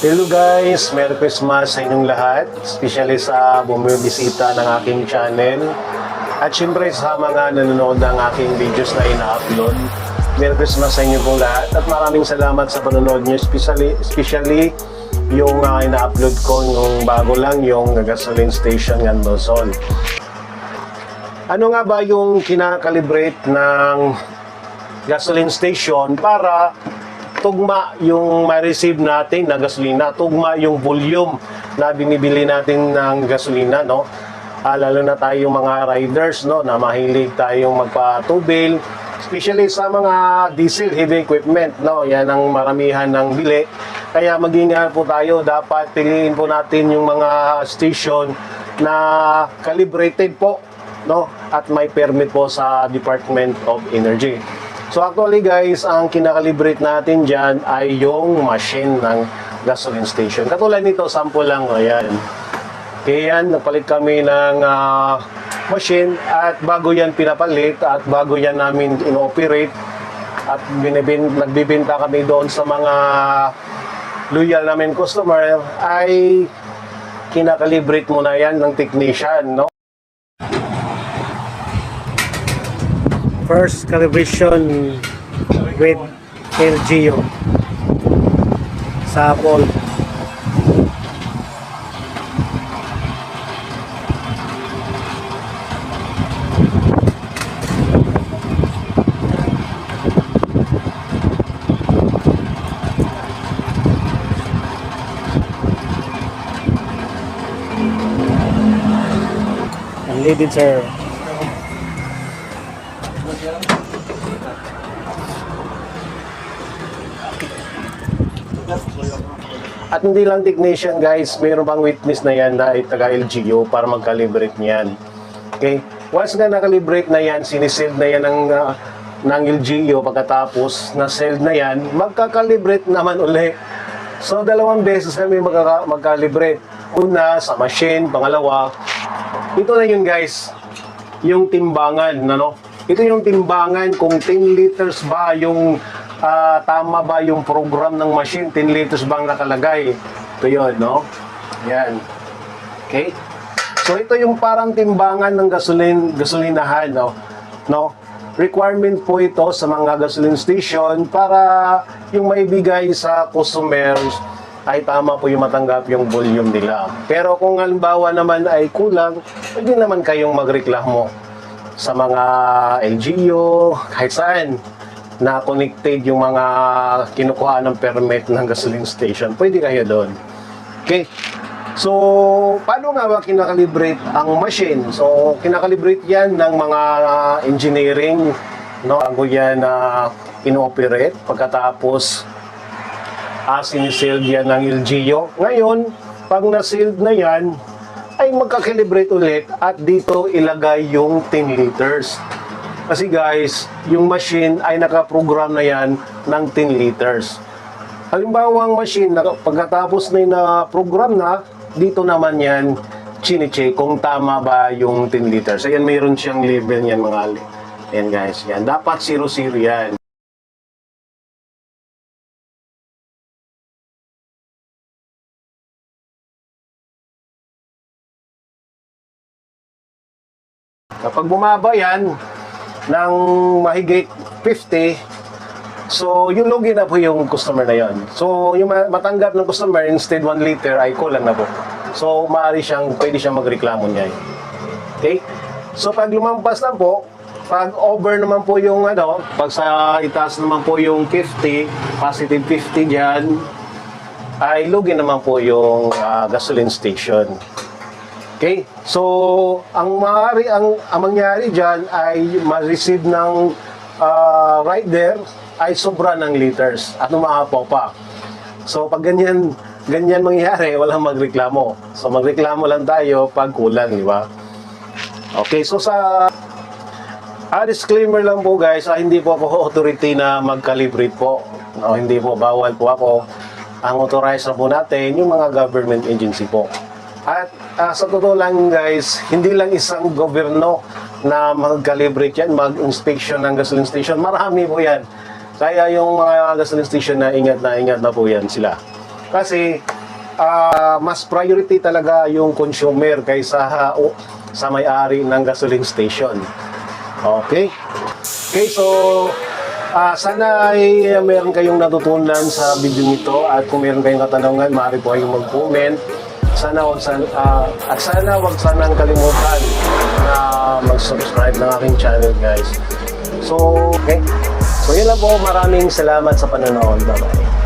Hello guys! Merry Christmas sa inyong lahat, especially sa bumibisita ng aking channel. At syempre sa mga nanonood ng aking videos na ina-upload. Merry Christmas sa inyo pong lahat at maraming salamat sa panonood niyo, especially, especially yung uh, ina-upload ko yung bago lang yung gasoline station ng Luzon. Ano nga ba yung kinakalibrate ng gasoline station para tugma yung ma-receive natin na gasolina, tugma yung volume na binibili natin ng gasolina, no? Ah, lalo na tayo mga riders, no, na mahilig tayong magpa-tubil, especially sa mga diesel heavy equipment, no? Yan ang maramihan ng bili. Kaya mag-ingat po tayo, dapat piliin po natin yung mga station na calibrated po, no? At may permit po sa Department of Energy. So actually guys, ang kinakalibrate natin dyan ay yung machine ng gasoline station. Katulad nito, sample lang, ayan. Kaya yan, napalit kami ng ah, machine at bago yan pinapalit at bago yan namin inoperate at binibin, nagbibinta kami doon sa mga loyal namin customer ay kinakalibrate muna yan ng technician, no? First calibration with LGO sa Apple. Unleaded sir. At hindi lang technician guys, mayroon pang witness na yan na taga LGU para mag-calibrate niyan. Okay? Once na nakalibrate na yan, siniseld na yan ng, uh, ng LGU pagkatapos na seld na yan, magka-calibrate naman uli. So dalawang beses kami magka- mag-calibrate. Una sa machine, pangalawa, ito na yun guys, yung timbangan, ano? Ito yung timbangan kung 10 liters ba yung ah, tama ba yung program ng machine, 10 liters bang nakalagay. Ito yun, no? Yan. Okay? So ito yung parang timbangan ng gasolin, gasolinahan, no? No? Requirement po ito sa mga gasoline station para yung maibigay sa customers ay tama po yung matanggap yung volume nila. Pero kung halimbawa naman ay kulang, pwede naman kayong magreklamo sa mga LGU, kahit saan na connected yung mga kinukuha ng permit ng gasoline station. Pwede kayo doon. Okay. So, paano nga ba kinakalibrate ang machine? So, kinakalibrate yan ng mga engineering, no? Bago yan na inoperate. Pagkatapos, ah, sinisealed yan ng LGU. Ngayon, pag na-sealed na yan, ay magkakalibrate ulit at dito ilagay yung 10 liters. Kasi guys, yung machine ay nakaprogram na yan ng 10 liters. Halimbawa ang machine, naka- pagkatapos na na-program na, dito naman yan, chine-check kung tama ba yung 10 liters. Ayan, mayroon siyang label yan mga ali. Ayan guys, yan. Dapat 0-0 yan. Kapag bumaba yan ng mahigit 50, so yung lugi na po yung customer na yon. So yung ma- matanggap ng customer instead 1 liter ay kulang na po. So maaari siyang, pwede siyang magreklamo niya. Okay? So pag lumampas na po, pag over naman po yung ano, pag sa itaas naman po yung 50, positive 50 dyan, ay lugi naman po yung ah, gasoline station. Okay? So, ang maaari ang, ang mangyari diyan ay ma-receive ng ah, rider ay sobra ng liters at umaapaw pa. So, pag ganyan ganyan mangyayari, walang magreklamo. So, magreklamo lang tayo pag kulang, di ba? Okay, so sa Ah, disclaimer lang po guys, ah, hindi po ako authority na mag-calibrate po. No, hindi po, bawal po ako. Ang authorized na po natin, yung mga government agency po. At ah, sa totoo lang guys, hindi lang isang gobyerno na mag-calibrate yan, mag-inspection ng gasoline station. Marami po yan. Kaya yung mga gasoline station na ingat na ingat na po yan sila. Kasi ah, mas priority talaga yung consumer kaysa o- sa may-ari ng gasoline station. Okay? Okay, so ah, sana ay ah, meron kayong natutunan sa video nito at kung meron kayong katanungan, maaari po kayong mag-comment. Sana wag sana, ah, at sana wag sanang kalimutan na mag-subscribe ng aking channel, guys. So, okay. So, yun lang po. Maraming salamat sa panonood. Bye-bye.